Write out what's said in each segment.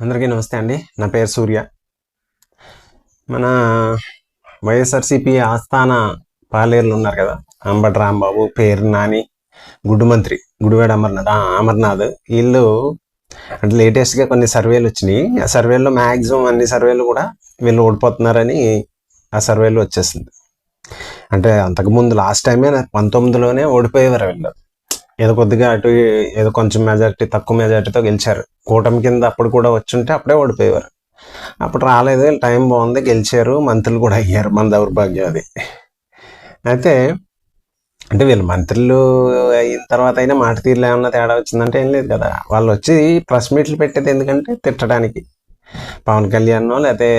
అందరికీ నమస్తే అండి. నా పేరు సూర్య. మన వైఎస్ఆర్సిపి ఆస్థాన పాలేరులు ఉన్నారు కదా అంబటి రాంబాబు పేరు నాని గుడ్డు మంత్రి గుడివాడ అమర్నాథ్ అమర్నాథ్. వీళ్ళు అంటే లేటెస్ట్గా కొన్ని సర్వేలు వచ్చినాయి. ఆ సర్వేల్లో మ్యాక్సిమం అన్ని సర్వేలు కూడా వీళ్ళు ఓడిపోతున్నారని ఆ సర్వేలు వచ్చేసింది. అంటే అంతకుముందు లాస్ట్ టైమే పంతొమ్మిదిలోనే ఓడిపోయేవారు వీళ్ళు. ఏదో కొద్దిగా అటు ఏదో కొంచెం మెజార్టీ తక్కువ మెజార్టీతో గెలిచారు. కూటమి కింద అప్పుడు కూడా వచ్చుంటే అప్పుడే ఓడిపోయేవారు. అప్పుడు రాలేదు టైం బాగుంది గెలిచారు మంత్రులు కూడా అయ్యారు మన దౌర్భాగ్యం అది. అయితే అంటే వీళ్ళు మంత్రులు అయిన తర్వాత అయినా మాట తీరులు ఏమన్నా తేడా వచ్చిందంటే ఏం లేదు కదా. వాళ్ళు వచ్చి ప్రెస్ మీట్లు పెట్టేది ఎందుకంటే తిట్టడానికి. పవన్ కళ్యాణ్ లేకపోతే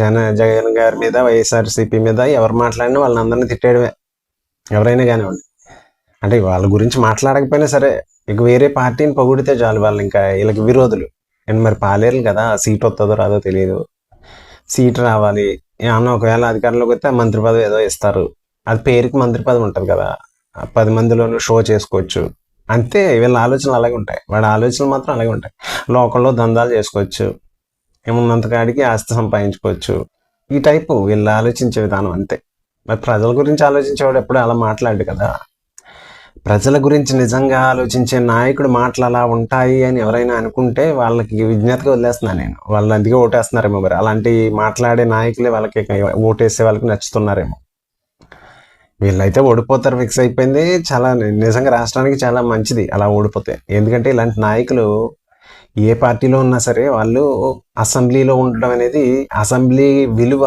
జన జగన్ గారి మీద వైఎస్ఆర్సీపీ మీద ఎవరు మాట్లాడినా వాళ్ళని అందరినీ తిట్టేయడమే. ఎవరైనా కానివ్వండి. అంటే వాళ్ళ గురించి మాట్లాడకపోయినా సరే ఇక వేరే పార్టీని పొగిడితే చాలు వాళ్ళు ఇంకా వీళ్ళకి విరోధులు. అండ్ మరి పాలేరు కదా? సీట్ వస్తుందో రాదో తెలియదు సీట్ రావాలి. ఏమన్నా ఒకవేళ అధికారంలోకి వస్తే ఆ మంత్రి పదవి ఏదో ఇస్తారు. అది పేరుకి మంత్రి పదవి ఉంటుంది కదా. పది మందిలోనూ షో చేసుకోవచ్చు. అంతే వీళ్ళ ఆలోచనలు అలాగే ఉంటాయి. వాడి ఆలోచనలు మాత్రం అలాగే ఉంటాయి. లోకల్లో దందాలు చేసుకోవచ్చు. ఏమున్నంత కాడికి ఆస్తి సంపాదించుకోవచ్చు. ఈ టైపు వీళ్ళు ఆలోచించే విధానం అంతే. మరి ప్రజల గురించి ఆలోచించేవాడు ఎప్పుడు అలా మాట్లాడు కదా. ప్రజల గురించి నిజంగా ఆలోచించే నాయకుడు మాటలు అలా ఉంటాయి అని ఎవరైనా అనుకుంటే వాళ్ళకి విజ్ఞతగా వదిలేస్తున్నాను నేను. వాళ్ళు అందుకే ఓటేస్తున్నారేమో మరి. అలాంటి మాట్లాడే నాయకులే వాళ్ళకి ఓటేసే వాళ్ళకి నచ్చుతున్నారేమో. వీళ్ళైతే ఓడిపోతారు ఫిక్స్ అయిపోయింది. చాలా నిజంగా రాష్ట్రానికి చాలా మంచిది అలా ఓడిపోతే. ఎందుకంటే ఇలాంటి నాయకులు ఏ పార్టీలో ఉన్నా సరే వాళ్ళు అసెంబ్లీలో ఉండడం అనేది అసెంబ్లీ విలువ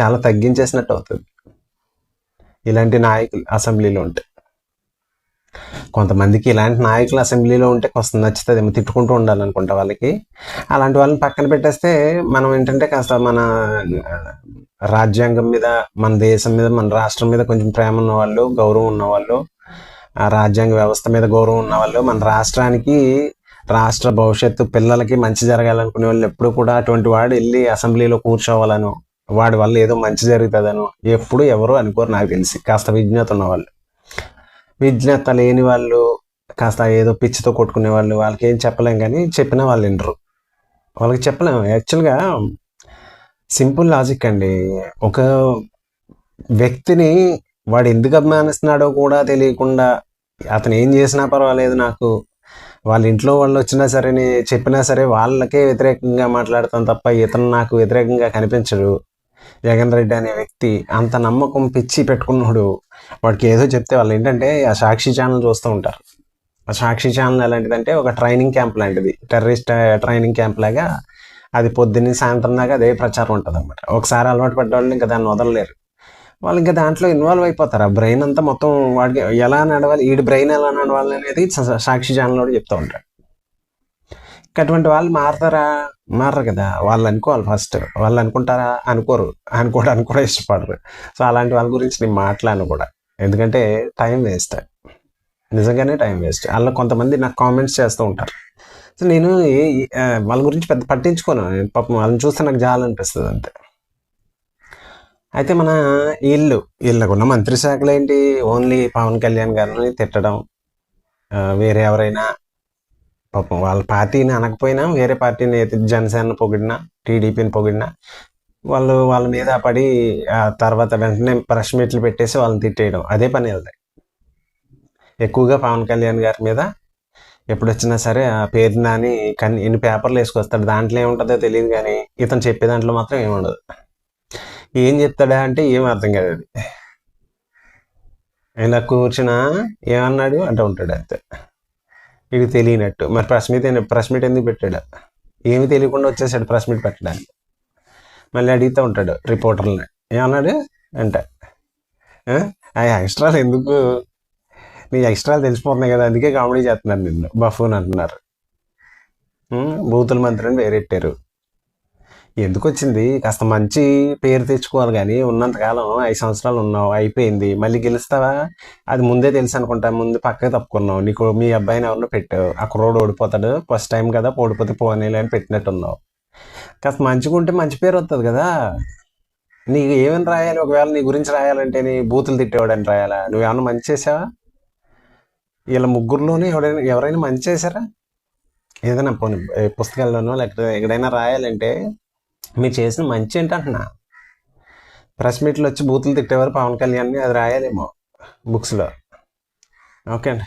చాలా తగ్గించేసినట్టు అవుతుంది. ఇలాంటి నాయకులు అసెంబ్లీలో ఉంటే. కొంతమందికి ఇలాంటి నాయకులు అసెంబ్లీలో ఉంటే కొంత నచ్చుతుంది ఏమో తిట్టుకుంటూ ఉండాలనుకుంటా వాళ్ళకి. అలాంటి వాళ్ళని పక్కన పెట్టేస్తే మనం ఏంటంటే కాస్త మన రాజ్యాంగం మీద మన దేశం మీద మన రాష్ట్రం మీద కొంచెం ప్రేమ ఉన్న వాళ్ళు గౌరవం ఉన్నవాళ్ళు ఆ రాజ్యాంగ వ్యవస్థ మీద గౌరవం ఉన్నవాళ్ళు మన రాష్ట్రానికి రాష్ట్ర భవిష్యత్తు పిల్లలకి మంచి జరగాలనుకునే వాళ్ళు ఎప్పుడు కూడా అటువంటి వాడు వెళ్ళి అసెంబ్లీలో కూర్చోవాలను వాడి వల్ల ఏదో మంచి జరుగుతుందనో ఎప్పుడు ఎవరు అనుకోరు నాకు తెలిసి. కాస్త విజ్ఞత ఉన్న వాళ్ళు విజ్ఞత లేని వాళ్ళు కాస్త ఏదో పిచ్చితో కొట్టుకునే వాళ్ళు వాళ్ళకి ఏం చెప్పలేం కానీ చెప్పినా వాళ్ళు వినరు. వాళ్ళకి చెప్పలేం. యాక్చువల్గా సింపుల్ లాజిక్ అండి. ఒక వ్యక్తిని వాడు ఎందుకు అభిమానిస్తున్నాడో కూడా తెలియకుండా అతను ఏం చేసినా పర్వాలేదు నాకు. వాళ్ళ ఇంట్లో వాళ్ళు వచ్చినా సరే చెప్పినా సరే వాళ్ళకే వ్యతిరేకంగా మాట్లాడతాను తప్ప ఇతను నాకు వ్యతిరేకంగా కనిపించడు. జగన్ రెడ్డి అనే వ్యక్తి అంత నమ్మకం పిచ్చి పెట్టుకున్నాడు వాడికి ఏదో చెప్తే వాళ్ళు ఏంటంటే ఆ సాక్షి ఛానల్ చూస్తూ ఉంటారు. ఆ సాక్షి ఛానల్ ఎలాంటిదంటే ఒక ట్రైనింగ్ క్యాంప్ లాంటిది. టెర్రరిస్ట్ ట్రైనింగ్ క్యాంప్ లాగా అది పొద్దున్న సాయంత్రం దాకా అదే ప్రచారం ఉంటుంది అనమాట ఒకసారి అలవాటు పడ్డవాళ్ళు ఇంకా దాన్ని వదలలేరు. వాళ్ళు ఇంకా దాంట్లో ఇన్వాల్వ్ అయిపోతారు. ఆ బ్రెయిన్ అంతా మొత్తం వాడికి ఎలా నడవాలి వీడి బ్రెయిన్ ఎలా నడవాలి అనేది సాక్షి ఛానల్ కూడా చెప్తూ ఉంటాడు. అటువంటి వాళ్ళు మారతారా? మారరు కదా. వాళ్ళు అనుకోవాలి ఫస్ట్ వాళ్ళు అనుకుంటారా? అనుకోరు. అనుకోవడానికి కూడా ఇష్టపడరు. సో అలాంటి వాళ్ళ గురించి నేను మాట్లాడను కూడా. ఎందుకంటే టైం వేస్ట్ నిజంగానే టైం వేస్ట్ అలా కొంతమంది నాకు కామెంట్స్ చేస్తూ ఉంటారు. సో నేను ఏ- వాళ్ళ గురించి పెద్ద పట్టించుకోను. నేను పాపం వాళ్ళని చూస్తే నాకు జాలనిపిస్తుంది అంతే. అయితే మన వీళ్ళు వీళ్ళకున్న మంత్రి శాఖలు ఏంటి ఓన్లీ పవన్ కళ్యాణ్ గారిని తిట్టడం వేరే ఎవరైనా పాపం వాళ్ళ పార్టీని అనకపోయినా వేరే పార్టీని ఏది జనసేన పొగిడినా టీడీపీని పొగిడినా వాళ్ళు వాళ్ళ మీద పడి ఆ తర్వాత వెంటనే ప్రెస్ మీట్లు పెట్టేసి వాళ్ళని తిట్టేయడం. అదే పని వెళ్తాయి ఎక్కువగా పవన్ కళ్యాణ్ గారి మీద ఎప్పుడు వచ్చినా సరే ఆ పేరు నాని కన్ ఎన్ని పేపర్లు వేసుకొస్తాడు. దాంట్లో ఏముంటుందో తెలియదు కానీ ఇతను చెప్పే దాంట్లో మాత్రం ఏముండదు. ఏం చెప్తాడా అంటే ఏం అర్థం కాదు అది. ఇలా కూర్చున్నా ఏమన్నాడు? అంటే ఉంటాడు అంతే. ఇది తెలియనట్టు. మరి ప్రెస్ మీట్ ప్రెస్ మీట్ ఎందుకు పెట్టాడు? ఏమి తెలియకుండా వచ్చేసాడు ప్రెస్ మీట్ పెట్టడానికి. మళ్ళీ అడుగుతూ ఉంటాడు రిపోర్టర్ని ఏమన్నాడు? అంటే "ఆ? ఎక్స్ట్రాలు ఎందుకు? నీ ఎక్స్ట్రాలు తెలిసిపోతున్నాయి కదా అందుకే కామెడీ చేస్తున్నారు నిన్ను. బఫూన్ అంటున్నారు. బూతుల మంత్రిని వేరెట్టారు. ఎందుకు వచ్చింది కాస్త మంచి పేరు తెచ్చుకోవాలి కానీ ఉన్నంతకాలం ఐదు సంవత్సరాలు ఉన్నావు అయిపోయింది. మళ్ళీ గెలుస్తావా? అది ముందే తెలుసు అనుకుంటా. ముందు పక్కకి తప్పుకున్నావు. నీకు మీ అబ్బాయిని ఎవరినో పెట్టావు. ఆ కుర్రోడు ఓడిపోతాడు. ఫస్ట్ టైం కదా ఓడిపోతే పోనీలే అని పెట్టినట్టున్నావు. కాస్త మంచిగా ఉంటే మంచి పేరు వస్తుంది కదా. నీకు ఏమని రాయాలి? ఒకవేళ నీ గురించి రాయాలంటే నీ బూతులు తిట్టేవాడని రాయాలా? నువ్వేమన్నా మంచి చేసావా? వీళ్ళ ముగ్గురులోనే ఎవరైనా ఎవరైనా మంచి చేశారా? ఏదైనా పోనీ పుస్తకాల్లోనో లేకపోతే ఎక్కడైనా రాయాలంటే మీరు చేసిన మంచి ఏంటంటున్నా? ప్రెస్ మీట్లు వచ్చి బూతులు తిట్టేవారు పవన్ కళ్యాణ్ని అది రాయాలేమో బుక్స్లో ఓకే అండి.